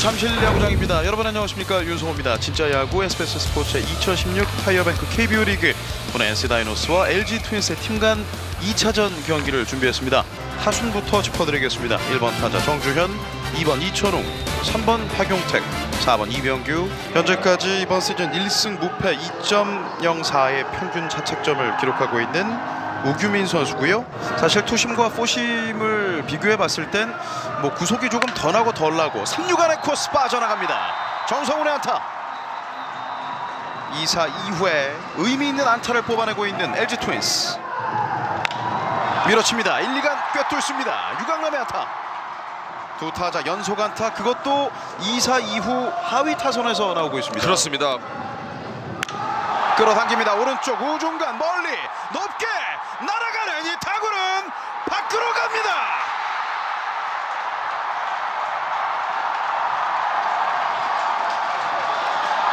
잠실 야구장입니다. 여러분 안녕하십니까 윤성호입니다. 진짜 야구 SBS 스포츠의 2016 타이어뱅크 KBO 리그 오늘 NC 다이노스와 LG 트윈스의 팀간 2차전 경기를 준비했습니다. 타순부터 짚어드리겠습니다. 1번 타자 정주현, 2번 이천웅, 3번 박용택, 4번 이병규. 현재까지 이번 시즌 1승 무패 2.04의 평균 자책점을 기록하고 있는 우규민 선수고요. 사실 투심과 포심을 비교해 봤을 땐 뭐 구속이 조금 더 나고 덜 나고 3루간의 코스 빠져나갑니다. 정성훈의 안타. 2사 이후에 의미 있는 안타를 뽑아내고 있는 LG 트윈스. 밀어칩니다. 1, 2간 꿰뚫습니다. 유강남의 안타. 두 타자 연속 안타 그것도 2사 이후 하위 타선에서 나오고 있습니다. 그렇습니다. 끌어당깁니다. 오른쪽 우중간 멀리 높게 날아가는 이 타구는 밖으로 갑니다.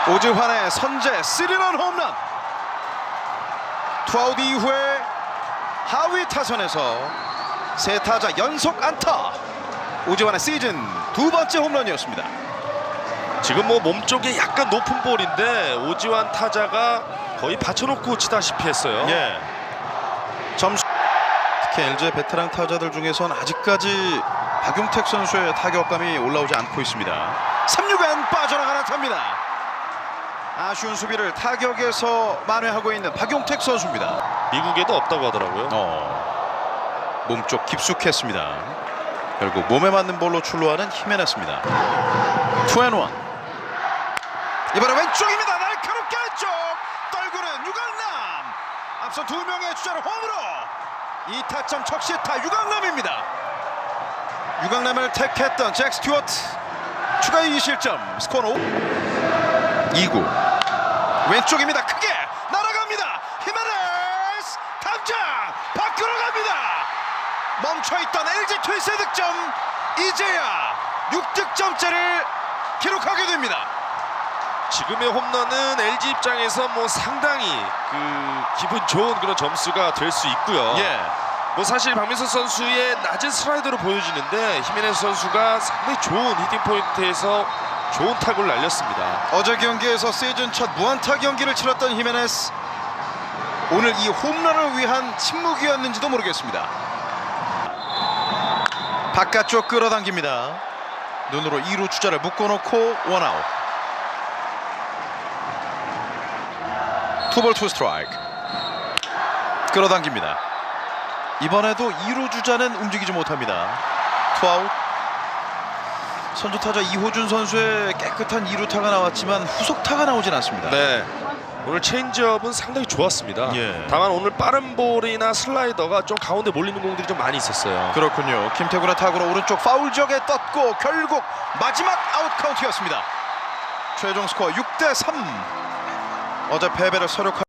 오즈환의 선제 스리런 홈런. 투아웃 이후에 하위 타선에서 세 타자 연속 안타. 오즈환의 시즌 두 번째 홈런이었습니다. 지금 뭐 몸쪽에 약간 높은 볼인데 오지환 타자가 거의 받쳐놓고 치다시피 했어요. 예. 점수 특히 LG의 베테랑 타자들 중에선 아직까지 박용택 선수의 타격감이 올라오지 않고 있습니다. 3루간 빠져나가는 타입니다. 아쉬운 수비를 타격에서 만회하고 있는 박용택 선수입니다. 미국에도 없다고 하더라고요. 어, 몸쪽 깊숙했습니다. 결국 몸에 맞는 볼로 출루하는 히메네스입니다. 투앤원 이번에 왼쪽입니다. 날카롭게 왼쪽 떨구는 유강남 앞서 두 명의 주자를 홈으로 2타점 척시타 유강남입니다. 유강남을 택했던 잭 스튜어트 추가 2실점 스코어 2구 왼쪽입니다. 크게 날아갑니다. 히메네스 탐장 밖으로 갑니다. 멈춰있던 LG 트윈스의 득점 이제야 6득점째를 기록하게 됩니다. 지금의 홈런은 LG 입장에서 뭐 상당히 그 기분 좋은 그런 점수가 될 수 있고요. 예. 뭐 사실 박민수 선수의 낮은 슬라이더로 보여지는데 히메네스 선수가 상당히 좋은 히팅 포인트에서 좋은 타구를 날렸습니다. 어제 경기에서 시즌 첫 무안타 경기를 치렀던 히메네스 오늘 이 홈런을 위한 침묵이었는지도 모르겠습니다. 바깥쪽 끌어당깁니다. 눈으로 2루 주자를 묶어놓고 원아웃. 투볼 투 스트라이크. 끌어당깁니다. 이번에도 2루 주자는 움직이지 못합니다. 투아웃. 선두 타자 이호준 선수의 깨끗한 2루타가 나왔지만 후속타가 나오진 않습니다. 네. 오늘 체인지업은 상당히 좋았습니다. 예. 다만 오늘 빠른 볼이나 슬라이더가 좀 가운데 몰리는 공들이 좀 많이 있었어요. 그렇군요. 김태군의 타구로 오른쪽 파울 지역에 떴고 결국 마지막 아웃 카운트였습니다. 최종 스코어 6 대 3. 어제 패배를 서력한